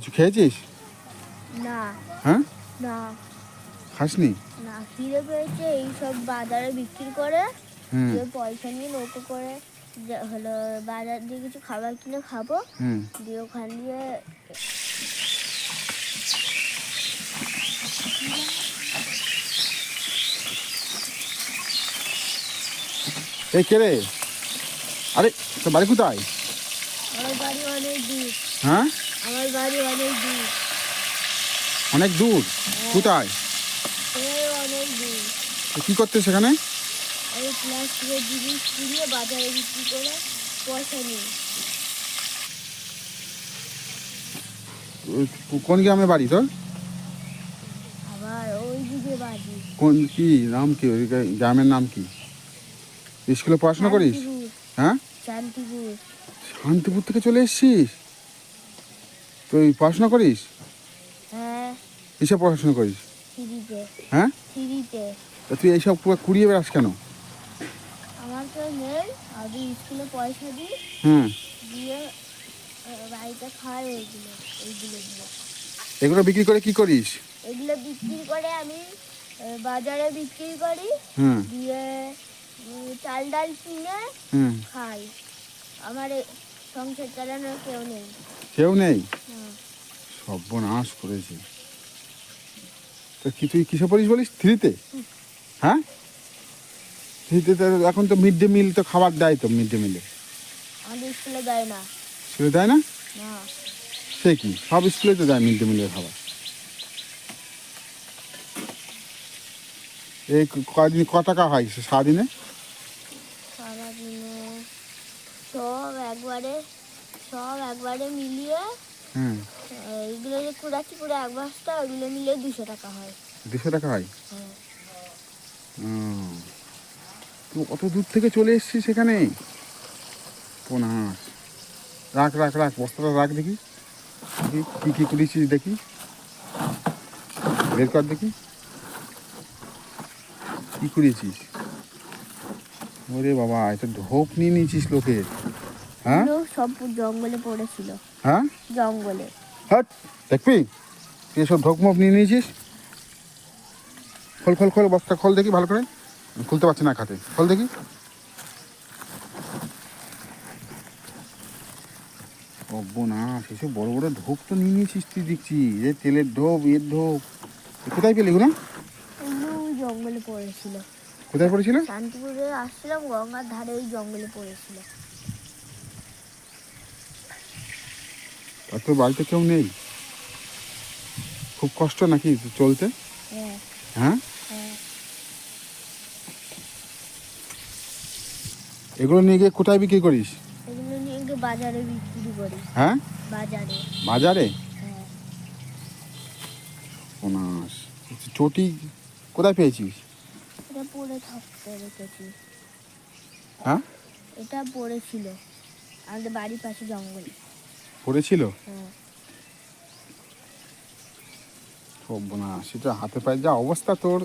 কিছু খেয়েছিস? না। হ্যাঁ? না। খাসনি? না খিদে পেয়েছে এইসব বাজারে বিক্রি করে হুম। দিয়ে পয়সা নিয়ে নৌকো করে হলো বাজার দিয়ে কিছু খাবার কিনে খাব হুম। দিয়ে ওখান দিয়ে এই কে রে? আরে তো বাড়ি কোথায়? আমার বাড়ি অনেক দূর। হ্যাঁ? আমার বাড়ি অনেক দূর। অনেক দূর? কোথায়? অনেক দূর। কি করতে সেখানে? আমি প্লাস্টিকের জিনিস কিনে বাজারে বিক্রি করে পয়সা নিই। কোন গ্রামে বাড়ি তোর? আবার ওই দিকে বাড়ি। কোন কি নাম কি? ওই গ্রামের নাম কি? স্কুলে পড়াশোনা করিস? হ্যাঁ? শান্তিপুর। শান্তিপুর থেকে চলে এসেছিস? তুই পড়াশোনা করিস? হ্যাঁ। কিসে পড়াশোনা করিস? হ্যাঁ? তা তুই এইসব পুরো কুড়িয়ে বেড়াস কেন? আমার তো নেই। আমি স্কুলে পয়সা দিই হুম। দিয়ে বাড়িতে খাই ওইগুলো দিয়ে। এগুলো বিক্রি করে কি করিস? এগুলো বিক্রি করে আমি বাজারে বিক্রি করি হুম। দিয়ে চাল ডাল কিনে হুম। খাই। আমার সংসার চালানোর কেউ নেই। কেউ নেই? সর্বনাশ করেছে। তো কি তুই কিসে পড়িস বলিস? থ্রিতে? হ্যাঁ? থ্রিতে তো এখন তো মিড ডে মিল তো খাবার দেয় তো মিড ডে মিলে। আমাদের স্কুলে দেয় না। স্কুলে দেয় না? সে কি? সব স্কুলে তো দেয় মিড ডে মিলের খাবার। এই কদিন ক টাকা হয়? সারাদিনে সব একবারে সব একবারে মিলিয়ে হুম। এগুলো যে কুড়াচ্ছি পুরো এক বস্তা ওগুলো মিলিয়ে দুশো টাকা হয়। দুশো টাকা হয়? হ্যাঁ। তুই অত দূর থেকে চলে এসছিস সেখানে? পোনাস রাখ রাখ রাখ বস্তাটা রাখ দেখি। কি কি করেছিস দেখি। বের কর দেখি। কি করেছিস ওরে বাবা এটা ঢোপ নিয়ে নিয়েছিস লোকের হ্যাঁ? সব জঙ্গলে পড়েছিল। হ্যাঁ? জঙ্গলে। হট দেখবি? তুই এসব ঢোক মোপ নিয়ে নিয়েছিস? খোল খোল খোল বস্তা খোল দেখি ভালো করে। খুলতে পারছি না খাতে খোল দেখি। না সেসব বড় বড় ঢোপ তো নিয়ে নিয়েছিস তুই দেখছি। যে তেলের ঢোপ এর ঢোপ কোথায় পেলি এগুলো? জঙ্গলে পড়েছিল। কোথায় পড়েছিল? শান্তিপুরে আসছিলাম গঙ্গার ধারে ওই জঙ্গলে পড়েছিল। আর তোর বাড়িতে কেউ নেই? খুব কষ্ট নাকি চলতে? হ্যাঁ। হ্যাঁ? হ্যাঁ। এগুলো নিয়ে গিয়ে কোথায় বিক্রি করিস? এগুলো নিয়ে গিয়ে বাজারে বিক্রি করি। হ্যাঁ? বাজারে। বাজারে? হ্যাঁ। চটি কোথায় পেয়েছিস? এটা পড়ে থাকতে রেখেছি হ্যাঁ? এটা পড়েছিল। আমাদের বাড়ির পাশে জঙ্গলে। পড়েছিল? হ্যাঁ সর্বনাশ সেটা হাতে পায়ে যা অবস্থা তোর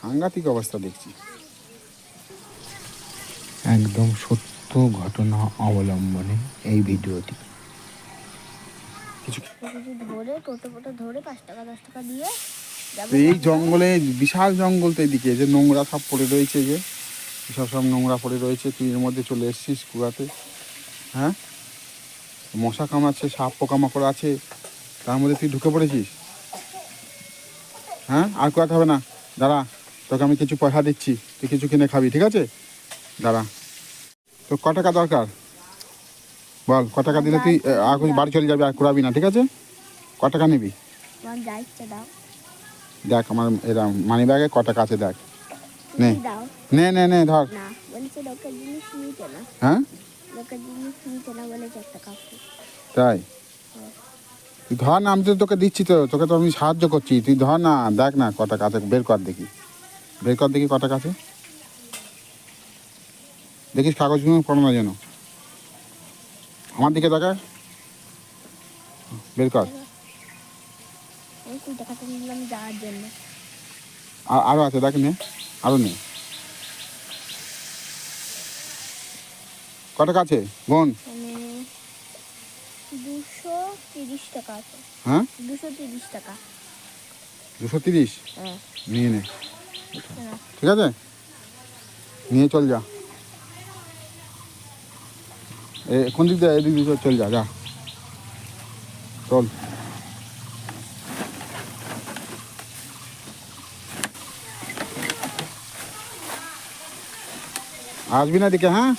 সাংঘাতিক অবস্থা দেখছি। একদম সত্য ঘটনা অবলম্বনে এই ভিডিওটি। এই জঙ্গলে বিশাল জঙ্গল তো এদিকে যে নোংরা সব পড়ে রয়েছে যে সব সব নোংরা পড়ে রয়েছে তুই এর মধ্যে চলে এসেছিস কুয়াতে হ্যাঁ? মশা কামড়াচ্ছে সাপ পোকামাকড় আছে তার মধ্যে তুই ঢুকে পড়েছিস? হ্যাঁ? আর কুয়াতে হবে না। দাঁড়া তোকে আমি কিছু পয়সা দিচ্ছি তুই কিছু কিনে খাবি ঠিক আছে? দাঁড়া। তো ক টাকা দরকার? বল ক টাকা দিলে তুই আর বাড়ি চলে যাবি আর কুড়াবি না ঠিক আছে? ক টাকা নিবি? দেখ আমার এরা মানি ব্যাগে ক টাকা আছে দেখ। নে। নে নে ধর। হ্যাঁ? লোকের জিনিস নিতে না বলেছে একটা কাকু তাই? তুই ধর না আমি তো তোকে দিচ্ছি তো তোকে তো আমি সাহায্য করছি। তুই ধর না দেখ না কটা টাকা আছে বের কর দেখি। বের কর দেখি কটা টাকা আছে দেখিস কাগজগুলো পড়ো না যেন। আমার দিকে দেখা বের কর। আরও আছে দেখ নে। আরও নে। ক টাকা আছে বোন দুশো তিরিশ তিরিশ টাকা আছে। হ্যাঁ? দুশো তিরিশ টাকা। দুশো তিরিশ? হ্যাঁ। নিয়ে নে। হ্যাঁ। ঠিক আছে? নিয়ে চল যা। এ কোন দিক দিয়ে এদিক দিয়ে চল যা যা। চল। আসবি না দিকে হ্যাঁ?